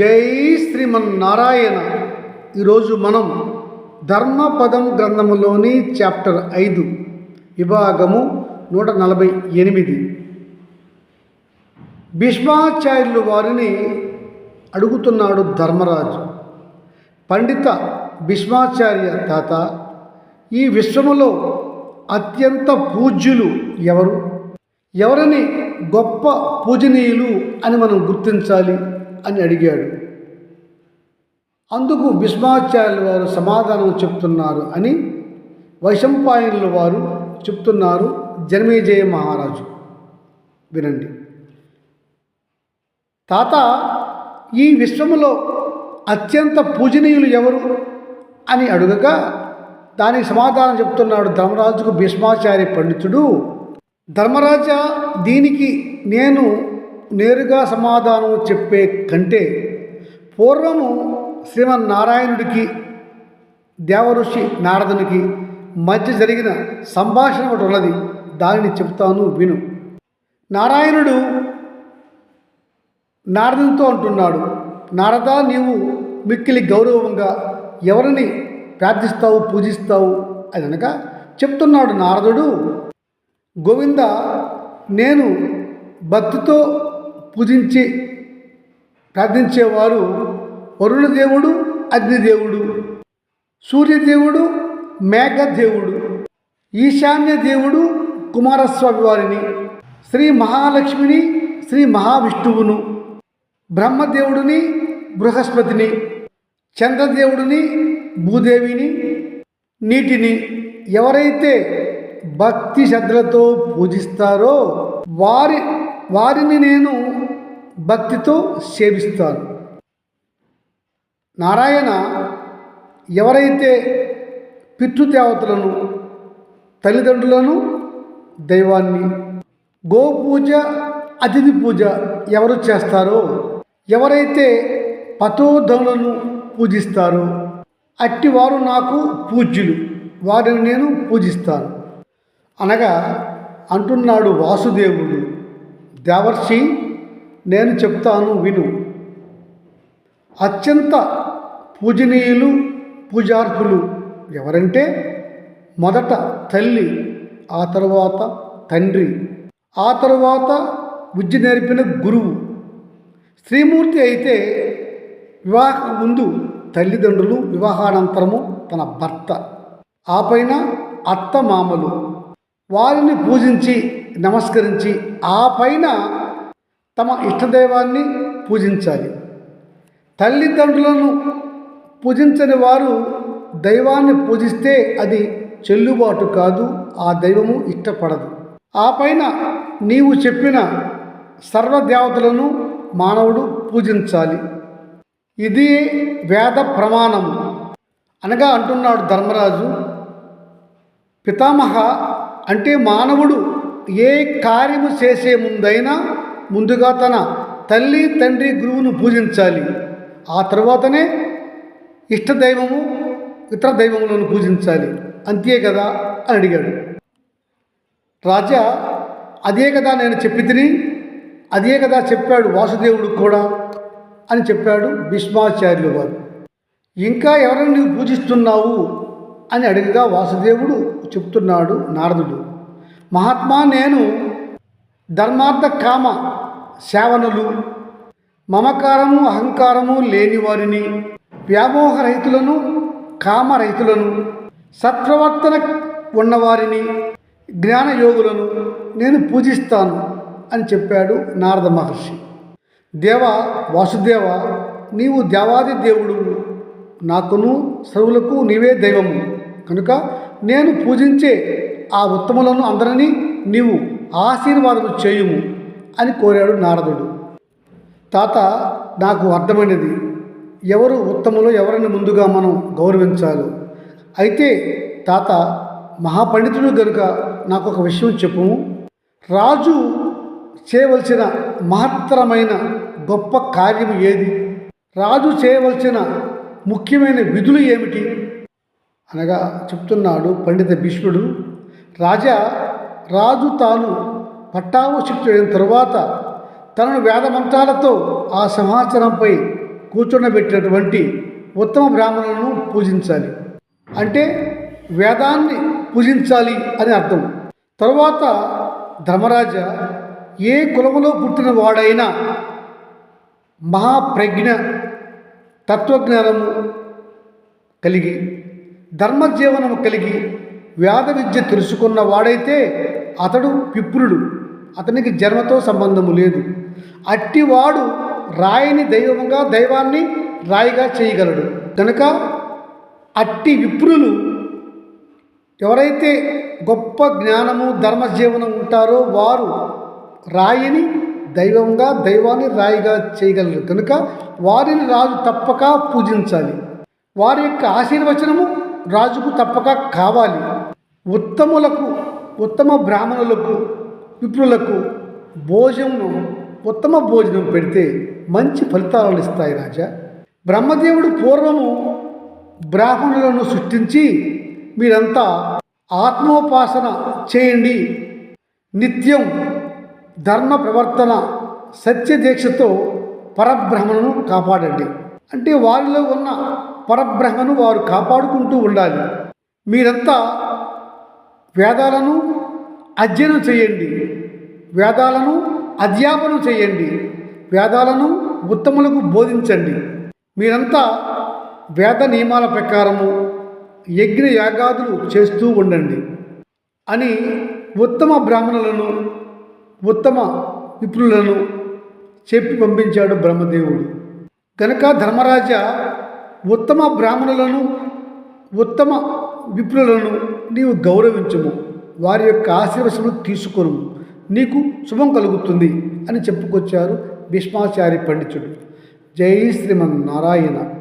జై శ్రీమన్నారాయణ. ఈరోజు మనం ధర్మపదం గ్రంథములోని చాప్టర్ ఐదు విభాగము నూట నలభై ఎనిమిది. భీష్మాచార్యులు వారిని అడుగుతున్నాడు ధర్మరాజు. పండిత భీష్మాచార్య తాత ఈ విశ్వములో అత్యంత పూజ్యులు ఎవరు? ఎవరిని గొప్ప పూజనీయులు అని మనం గుర్తించాలి. అని అడిగాడు. అందుకు భీష్మాచార్యుల వారు సమాధానం చెప్తున్నారు అని వైశంపాయనుల వారు చెప్తున్నారు జన్మేజయ మహారాజు. వినండి. తాత ఈ విశ్వములో అత్యంత పూజనీయులు ఎవరు? అని అడుగగా దానికి సమాధానం చెప్తున్నాడు ధర్మరాజుకు భీష్మాచార్య పండితుడు. ధర్మరాజా దీనికి నేను నేరుగా సమాధానం చెప్పే కంటే పూర్వము శ్రీమన్నారాయణుడికి దేవఋషి నారదునికి మధ్య జరిగిన సంభాషణ ఒకటి ఉన్నది. దానిని చెప్తాను విను. నారాయణుడు నారదునితో అంటున్నాడు నారద నీవు మిక్కిలి గౌరవంగా ఎవరిని ప్రార్థిస్తావు పూజిస్తావు? అని అనగా చెప్తున్నాడు నారదుడు గోవింద నేను భక్తితో పూజించి ప్రార్థించేవారు వరుణదేవుడు అగ్నిదేవుడు సూర్యదేవుడు మేఘదేవుడు ఈశాన్య దేవుడు కుమారస్వామి వారిని శ్రీ మహాలక్ష్మిని శ్రీ మహావిష్ణువును బ్రహ్మదేవుడిని బృహస్పతిని చంద్రదేవుడిని భూదేవిని నీటిని ఎవరైతే భక్తి శ్రద్ధలతో పూజిస్తారో వారి వారిని నేను భక్తితో సేవిస్తారు. నారాయణ ఎవరైతే పితృదేవతలను తల్లిదండ్రులను దైవాన్ని గోపూజ అతిథి పూజ ఎవరు చేస్తారో ఎవరైతే పతోధనులను పూజిస్తారో అట్టివారు నాకు పూజ్యులు వారిని నేను పూజిస్తాను. అనగా అంటున్నాడు వాసుదేవుడు దేవర్షి నేను చెప్తాను విను. అత్యంత పూజనీయులు పూజార్హులు ఎవరంటే మొదట తల్లి ఆ తర్వాత తండ్రి ఆ తర్వాత విద్య నేర్పిన గురువు. శ్రీమూర్తి అయితే వివాహం ముందు తల్లిదండ్రులు వివాహానంతరము తన భర్త ఆ పైన అత్త మామలు వారిని పూజించి నమస్కరించి ఆ పైన తమ ఇష్టదైవాన్ని పూజించాలి. తల్లిదండ్రులను పూజించని వారు దైవాన్ని పూజిస్తే అది చెల్లుబాటు కాదు ఆ దైవము ఇష్టపడదు. ఆ పైన నీవు చెప్పిన సర్వదేవతలను మానవుడు పూజించాలి. ఇది వేద ప్రమాణం. అనగా అంటున్నాడు ధర్మరాజు పితామహ అంటే మానవుడు ఏ కార్యము చేసే ముందైనా ముందుగా తన తల్లి తండ్రి గురువును పూజించాలి. ఆ తర్వాతనే ఇష్టదైవము ఇతర దైవములను పూజించాలి. అంతే కదా అని అడిగాడు. రాజా అదే కదా నేను చెప్పి తిని అదే కదా చెప్పాడు వాసుదేవుడు కూడా అని చెప్పాడు భీష్మాచార్యులు వారు. ఇంకా ఎవరిని నువ్వు పూజిస్తున్నావు అని అడిగగా వాసుదేవుడు చెప్తున్నాడు నారదుడు. మహాత్మా నేను ధర్మార్థ కామ సేవనలు. మమకారము అహంకారము లేని వారిని వ్యామోహరహితులను కామరహితులను సత్ప్రవర్తన ఉన్నవారిని జ్ఞానయోగులను నేను పూజిస్తాను అని చెప్పాడు నారద మహర్షి. దేవ వాసుదేవ నీవు దేవాది దేవుడు. నాకును సర్వులకు నీవే దైవము. కనుక నేను పూజించే ఆ ఉత్తములను అందరినీ నీవు ఆశీర్వాదము చేయుము. అని కోరాడు నారదుడు. తాత నాకు అర్థమైనది. ఎవరు ఉత్తములో ఎవరిని ముందుగా మనం గౌరవించాలి? అయితే తాత మహాపండితుడు గనుక నాకు ఒక విషయం చెప్పు. రాజు చేయవలసిన మహత్తరమైన గొప్ప కార్యం ఏది? రాజు చేయవలసిన ముఖ్యమైన విధులు ఏమిటి? అనగా చెప్తున్నాడు పండిత భీష్ముడు. రాజా రాజు తాను పట్టాభిషిక్తుడైన తరువాత తనను వేదమంత్రాలతో ఆ సమాచారంపై కూర్చుండబెట్టినటువంటి ఉత్తమ బ్రాహ్మణులను పూజించాలి. అంటే వేదాన్ని పూజించాలి అని అర్థం. తరువాత ధర్మరాజ ఏ కులములో పుట్టిన వాడైనా మహాప్రజ్ఞ తత్వజ్ఞానము కలిగి ధర్మజీవనము కలిగి వేద విద్య తెలుసుకున్న వాడైతే అతడు విప్రుడు. అతనికి జన్మతో సంబంధము లేదు. అట్టివాడు రాయిని దైవంగా దైవాన్ని రాయిగా చేయగలడు. కనుక అట్టి విప్రులు ఎవరైతే గొప్ప జ్ఞానము ధర్మజీవనం ఉంటారో వారు రాయిని దైవంగా దైవాన్ని రాయిగా చేయగలరు. కనుక వారిని రాజు తప్పక పూజించాలి. వారి యొక్క ఆశీర్వచనము రాజుకు తప్పక కావాలి. ఉత్తములకు ఉత్తమ బ్రాహ్మణులకు విప్రులకు భోజనం ఉత్తమ భోజనం పెడితే మంచి ఫలితాలను ఇస్తాయి రాజా. బ్రహ్మదేవుడు పూర్వము బ్రాహ్మణులను సృష్టించి మీరంతా ఆత్మోపాసన చేయండి. నిత్యం ధర్మ ప్రవర్తన సత్యదీక్షతో పరబ్రహ్మను కాపాడండి. అంటే వారిలో ఉన్న పరబ్రహ్మను వారు కాపాడుకుంటూ ఉండాలి. మీరంతా వేదాలను అధ్యయనం చేయండి. వేదాలను అధ్యాపనం చేయండి. వేదాలను ఉత్తములకు బోధించండి. మీరంతా వేద నియమాల ప్రకారము యజ్ఞ యాగాదులు చేస్తూ ఉండండి అని ఉత్తమ బ్రాహ్మణులను ఉత్తమ విప్రులను చెప్పి పంపించాడు బ్రహ్మదేవుడు. కనుక ధర్మరాజ ఉత్తమ బ్రాహ్మణులను ఉత్తమ విప్రులను నీవు గౌరవించము. వారి యొక్క ఆశీర్వశము తీసుకొను నీకు శుభం కలుగుతుంది అని చెప్పుకొచ్చారు భీష్మాచారి పండితుడు. జై శ్రీమన్నారాయణ.